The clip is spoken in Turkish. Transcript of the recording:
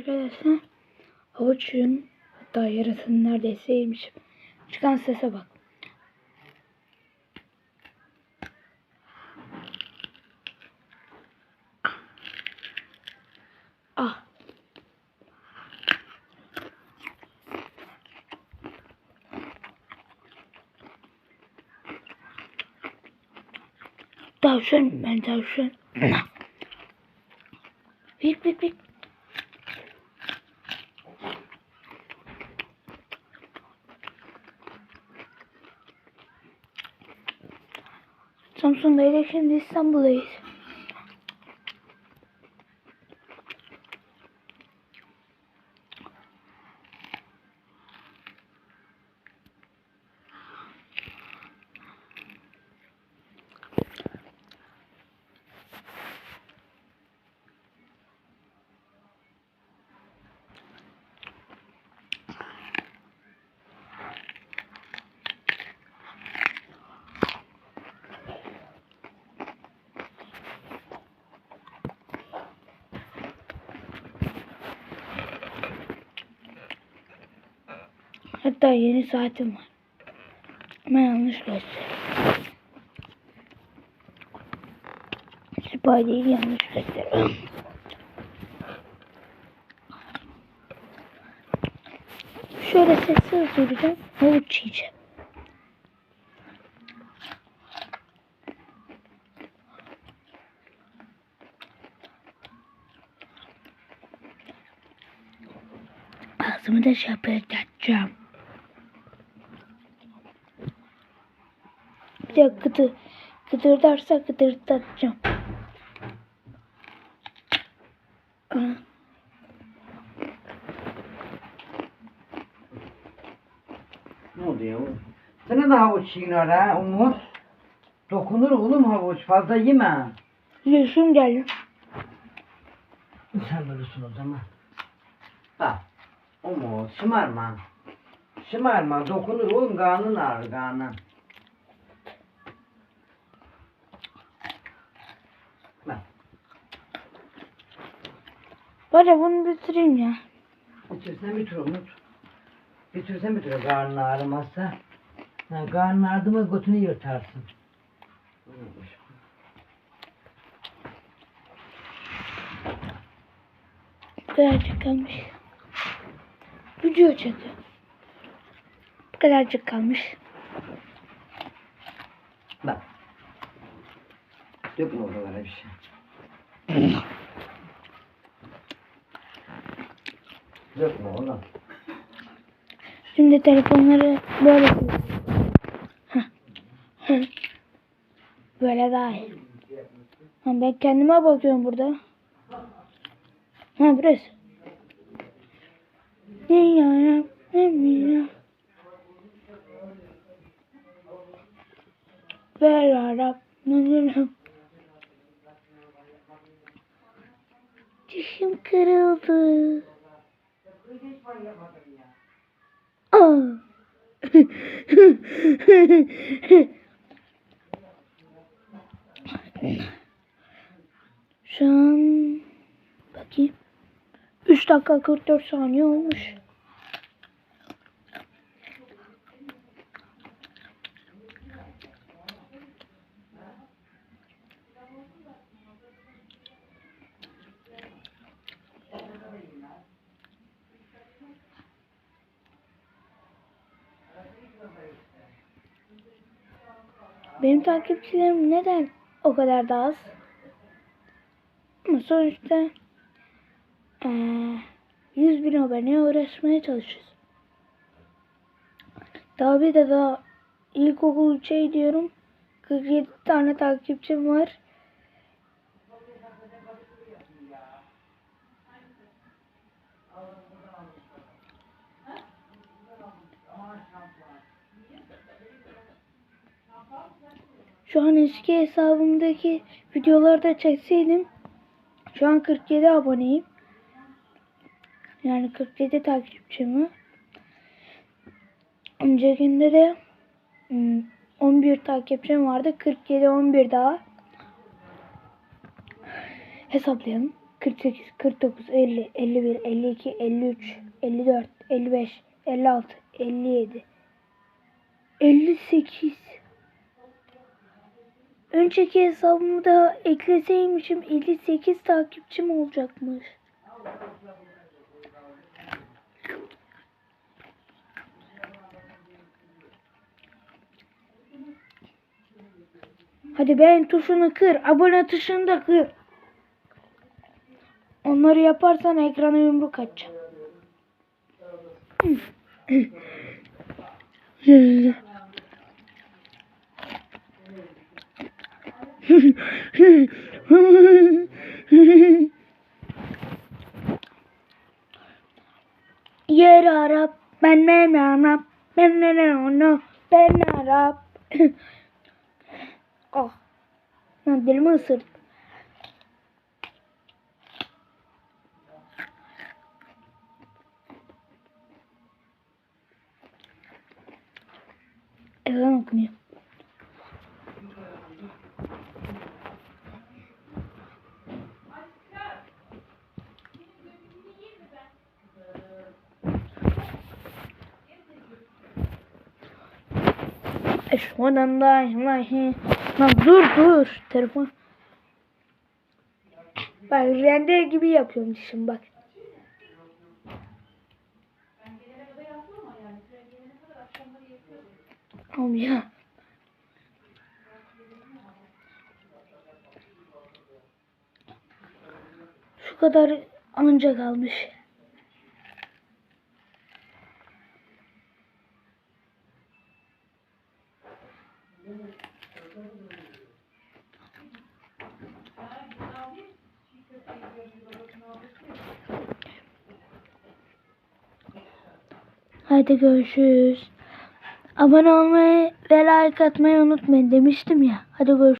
arkadaşlar. Havuçun hatta yarısını neredeyse yemişim. Çıkan sese bak. Ah. Tavşan ben tavşan. Bik bik bik. Samsun'daydık şimdi İstanbul'dayız. Hatta yeni saatim var. Ama yanlış gösteriyor. Spideyi yanlış gösteriyor. Şöyle sessiz duracağım. Havuç yiyeceğim. Ağzımı da şapırdatacağım. Bir de gıdı, gıdırdarsa gıdırdatacağım. Aa, Ne oldu ya? Sana da havuç yiyin ara Umut. Dokunur oğlum havuç fazla yeme. Yaşım geldi. Sen böylesin o zaman. Bak. Umut şımarma. Şımarma dokunur oğlum karnın ağrır karnın. Bak. Bari bunu bitireyim ya. Bitirsen bitir Umut. Bitirsen bitir karnın ağrımazsa. Ha, karnın ağrıdı mı götünü yırtarsın. Bu kadarcık kalmış. Video çekiyor. Bu kadarcık kalmış. Bak. Dökme oralara bir şey. Dökme oğlum. Şimdi telefonları böyle. Böyle daha iyi. Ha, ben kendime bakıyorum burada. Ha burası. Ne ya ne ya? Ver Arap. Dişim kırıldı. Aa. Şu an bakayım. 3 dakika 44 saniye olmuş. Benim takipçilerim neden o kadar da az? Ama sonuçta eee 100 bin aboneye uğraşmaya çalışıyoruz. Daha bir de daha ilkokul şey diyorum 47 tane takipçim var. Şu an eski hesabımdaki videoları da çekseydim şu an 47 aboneyim. Yani 47 takipçim var. Öncekinde de hmm, 11 takipçim vardı. 47 11 daha. Hesaplayalım. 48, 49, 50, 51, 52, 53, 54, 55, 56, 57, 58. Önceki hesabımı da ekleseymişim 58 takipçim olacakmış. Hadi beğen tuşunu kır, abone tuşunu da kır. Onları yaparsan ekrana yumruk atacağım. Yer Arap, ben ben Arap, ben ben onu, ben Arap. oh, lan dilimi ısırdı. Ezan okunuyor. İlahe Lan dur dur telefon. Bak render gibi yapıyorum şimdi bak. Oğlum ya. Şu kadar anca kalmış. Hadi görüşürüz. Abone olmayı ve like atmayı unutmayın demiştim ya. Hadi görüşürüz.